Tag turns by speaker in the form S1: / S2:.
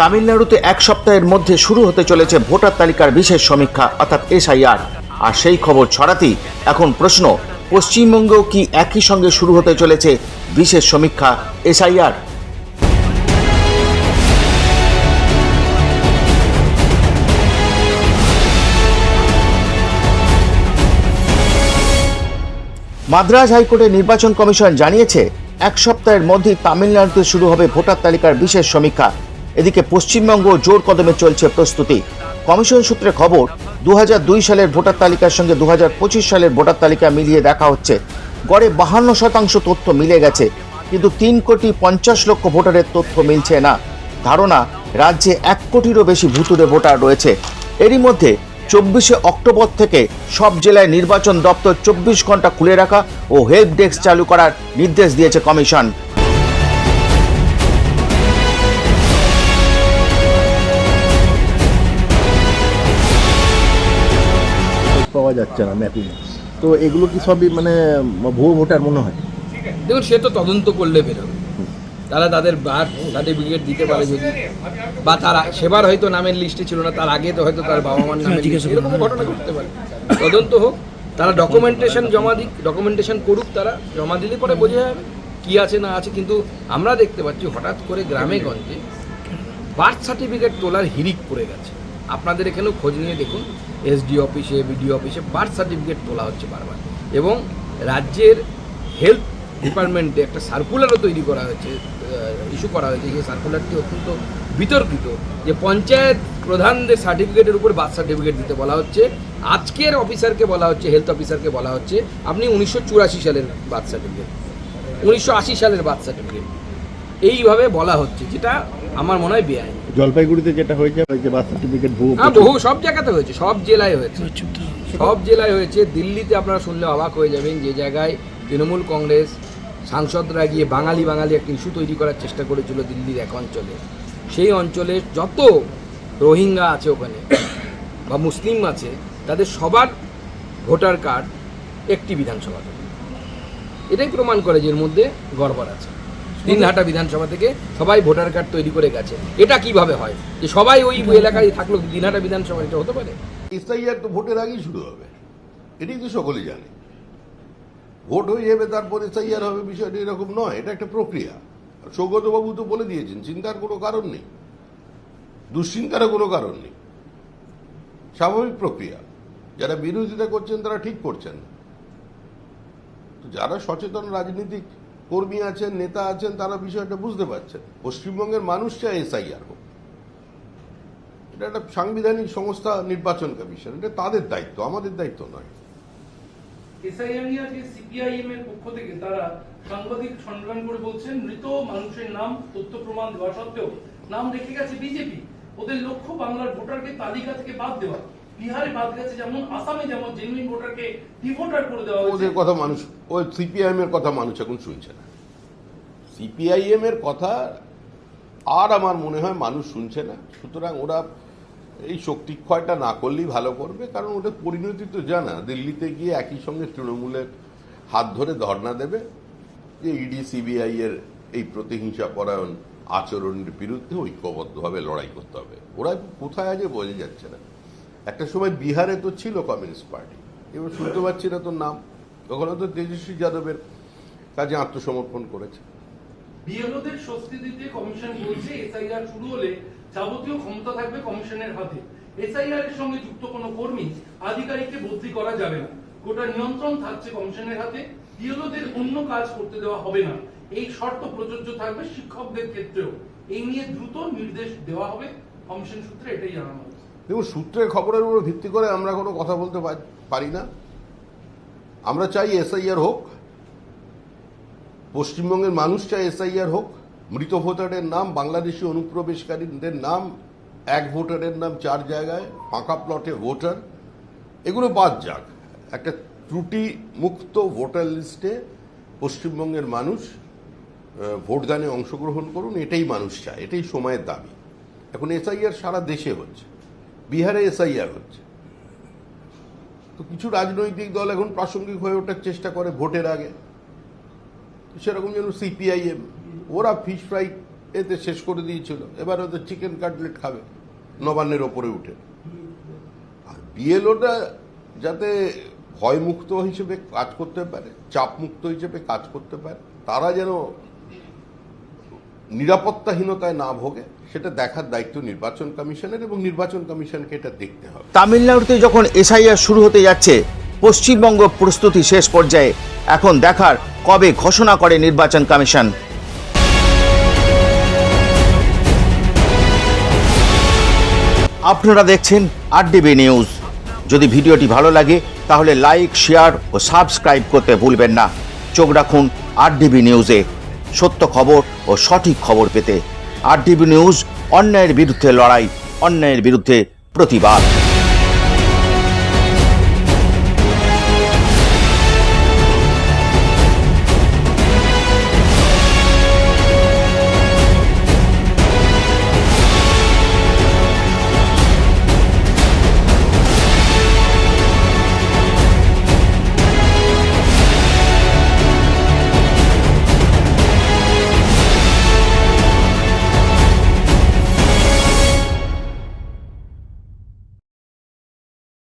S1: তামিলনাড়ুতে এক সপ্তাহের মধ্যে শুরু হতে চলেছে ভোটার তালিকার বিশেষ সমীক্ষা, অর্থাৎ এসআইআর। আর সেই খবর ছড়াতেই এখন প্রশ্ন, পশ্চিমবঙ্গেও কি একই সঙ্গে শুরু হতে চলেছে বিশেষ সমীক্ষা, এসআইআর? মাদ্রাজ হাইকোর্টের নির্বাচন কমিশন জানিয়েছে, এক সপ্তাহের মধ্যেই তামিলনাড়ুতে শুরু হবে ভোটার তালিকার বিশেষ সমীক্ষা। এদিকে পশ্চিমবঙ্গ জোর কদমে চলছে প্রস্তুতি। কমিশন সূত্রে খবর দু হাজার দুই সালের ভোটার তালিকার সঙ্গে দু হাজার পঁচিশ সালের ভোটার তালিকা মিলিয়ে দেখা হচ্ছে। গড়ে বাহান্ন শতাংশ তথ্য মিলে গেছে, কিন্তু তিন কোটি পঞ্চাশ লক্ষ ভোটারের তথ্য মিলছে না। ধারণা, রাজ্যে এক কোটিরও বেশি ভুতুরে ভোটার রয়েছে। এরই মধ্যে চব্বিশে অক্টোবর থেকে সব জেলায় নির্বাচন দপ্তর চব্বিশ ঘণ্টা খুলে রাখা ও হেল্প ডেস্ক চালু করার নির্দেশ দিয়েছে কমিশন।
S2: পাওয়া যাচ্ছে না ম্যাপিং তো এগুলো কি সবই মানে ভুয়ো ভোটার মনে হয়?
S3: দেখুন সে তো তদন্ত করলে বেরোবে। তারা তাদের বার্থ সার্টিফিকেট দিতে পারে যদি। বা তারা সেবার হয়তো নামের লিস্টে ছিল না তার আগে তো হয়তো তার বাবা মার নামে এরকম ঘটনা ঘটতে পারে। তদন্ত হোক তারা ডকুমেন্টেশন জমা দিক ডকুমেন্টেশন করুক তারা জমা দিলে পরে বোঝা যাবে কি আছে না আছে। কিন্তু আমরা দেখতে পাচ্ছি হঠাৎ করে গ্রামে গঞ্জে বার্থ সার্টিফিকেট তোলার হিরিক পড়ে গেছে। আপনাদের এখানেও খোঁজ নিয়ে দেখুন। এসডি অফিসে বিডিও অফিসে বার্থ সার্টিফিকেট তোলা হচ্ছে বারবার। এবং রাজ্যের হেলথ ডিপার্টমেন্টে একটা সার্কুলারও তৈরি করা হয়েছে ইস্যু করা হয়েছে। যে সার্কুলারটি অত্যন্ত বিতর্কিত যে পঞ্চায়েত প্রধানদের সার্টিফিকেটের উপর বার্থ সার্টিফিকেট দিতে বলা হচ্ছে। আজকের অফিসারকে বলা হচ্ছে হেলথ অফিসারকে বলা হচ্ছে। আপনি উনিশশো চুরাশি সালের বার্থ সার্টিফিকেট উনিশশো আশি সালের বার্থ সার্টিফিকেট এইভাবে বলা হচ্ছে, যেটা আমার মনে হয় বেআইনি।
S2: জলপাইগুড়িতে যেটা হয়েছে হয়েছে বার্থ সার্টিফিকেট ভুয়ো
S3: হ্যাঁ বহু, সব জায়গাতে হয়েছে, সব জেলায় হয়েছে। সব জেলায় হয়েছে। দিল্লিতে আপনারা শুনলে অবাক হয়ে যাবেন যে জায়গায় তৃণমূল কংগ্রেস সাংসদরা গিয়ে বাঙালি বাঙালি একটা ইস্যু তৈরি করার চেষ্টা করেছিল দিল্লির এক অঞ্চলে। সেই অঞ্চলে যত রোহিঙ্গা আছে ওখানে, বা মুসলিম আছে, তাদের সবার ভোটার কার্ড একটি বিধানসভা এটাই প্রমাণ করে যে এর মধ্যে গড়বড় আছে। দিনহাটা বিধানসভা থেকে সবাই ভোটার কার্ড তৈরি করে গেছে। এটা কীভাবে হয়? যে সবাই ওই এলাকায় থাকল, দিনহাটা বিধানসভা এটা হতে পারে?
S4: এসআইআর তো ভোটের আগেই শুরু হবে। এটাই তো সকলে জানে। ভোট হয়ে যাবে, তারপর এসআইআর হবে, বিষয়টা এরকম নয়, এটা একটা প্রক্রিয়া। সৌগতবাবু তো বলে দিয়েছেন, চিন্তার কোনো কারণ নেই। দুশ্চিন্তারও কোনো কারণ নেই। স্বাভাবিক প্রক্রিয়া। যারা বিরোধিতা করছেন, তারা ঠিক করছেন। যারা সচেতন রাজনীতিক কর্মী আছেন, নেতা আছেন, তারা বিষয়টা বুঝতে পারছেন। পশ্চিমবঙ্গের মানুষ চায় এসআইআর হোক। এটা একটা সাংবিধানিক সংস্থা নির্বাচন কমিশন, এটা তাদের দায়িত্ব, আমাদের দায়িত্ব নয়।
S5: পক্ষ থেকে তারা সাংবাদিক করে বলছেন, মৃত মানুষের নাম, তথ্য প্রমাণ দেওয়া সত্ত্বেও নাম গেছে বিজেপি। ওদের লক্ষ্য বাংলার ভোটারকে তালিকা থেকে বাদ দেওয়া।
S4: কথা মানুষ এখন শুনছে না। কথা আর আমার মনে হয় মানুষ শুনছে না। সুতরাং ওরা এই শক্তি ক্ষয়টা না করলেই ভালো করবে, কারণ ওদের পরিণতি তো জানা। দিল্লিতে গিয়ে একই সঙ্গে তৃণমূলের হাত ধরে ধর্ণা দেবে যে ইডি সিবিআই এর এই প্রতিহিংসা পরায়ণ আচরণের বিরুদ্ধে ঐক্যবদ্ধভাবে লড়াই করতে হবে। ওরা কোথায় আছে বোঝা যাচ্ছে না। একটা সময় বিহারে তো ছিল কমিউনিস্ট পার্টি। এবার শুনতে পাচ্ছি না তোর নাম। ওখানে তো তেজস্বী যাদবের কাজে আত্মসমর্পণ করেছে।
S5: বিএলওদের স্বস্তি দিতে কমিশন বলছে, এসআইআর শুরু হলে যাবতীয় ক্ষমতা থাকবে কমিশনের হাতে। এসআইআর এর সঙ্গে যুক্ত কোনো কর্মী আধিকারিককে বদলি করা যাবে না। গোটা নিয়ন্ত্রণ থাকছে কমিশনের হাতে। বিএলওদের অন্য কাজ করতে দেওয়া হবে না। এই শর্ত প্রযোজ্য থাকবে শিক্ষকদের ক্ষেত্রেও। এই নিয়ে দ্রুত নির্দেশ দেওয়া হবে। কমিশন সূত্রে এটাই জানানো
S4: দেখুন, সূত্রের খবরের উপর ভিত্তি করে আমরা কোনো কথা বলতে পার- না। আমরা চাই এসআইআর হোক, পশ্চিমবঙ্গের মানুষ চাই এসআইআর হোক, মৃত ভোটারের নাম, বাংলাদেশি অনুপ্রবেশকারীদের নাম, এক ভোটারের নাম চার জায়গায়, ফাঁকা প্লটে ভোটার, এগুলো বাদ যাক। একটা ত্রুটি মুক্ত ভোটার লিস্টে পশ্চিমবঙ্গের মানুষ ভোটদানে অংশগ্রহণ করুন, এটাই মানুষ চায়, এটাই সময়ের দাবি। এখন এসআইআর সারা দেশে হচ্ছে। বিহারে এসআইআর হচ্ছে। তো কিছু রাজনৈতিক দল এখন প্রাসঙ্গিক হয়ে ওঠার চেষ্টা করে ভোটের আগে। সেরকম যেন সিপিআইএম ওরা ফিশ ফ্রাই এতে শেষ করে দিয়েছিল। এবার ওদের চিকেন কাটলেট খাবে, নবান্নের ওপরে উঠে। আর বিএলওটা যাতে ভয়মুক্ত হিসেবে কাজ করতে পারে চাপ মুক্ত হিসেবে কাজ করতে পারে, তারা যেন নিরাপত্তাহীনতায় না ভোগে, সেটা দেখার দায়িত্ব নির্বাচন কমিশনের এবং নির্বাচন কমিশনকে এটা দেখতে হবে।
S1: তামিলনাড়ুতে যখন এসআইআর শুরু হতে যাচ্ছে, পশ্চিমবঙ্গ প্রস্তুতি শেষ পর্যায়ে। এখন দেখার কবে ঘোষণা করে নির্বাচন কমিশন। আপনারা দেখছেন আরডিবি নিউজ যদি ভিডিওটি ভালো লাগে, তাহলে লাইক, শেয়ার ও সাবস্ক্রাইব করতে ভুলবেন না। চোখ রাখুন আরডিবি নিউজে সত্য খবর ও সঠিক খবর পেতে আরডিবি নিউজ অন্যায়ের বিরুদ্ধে লড়াই অন্যায়ের বিরুদ্ধে প্রতিবাদ।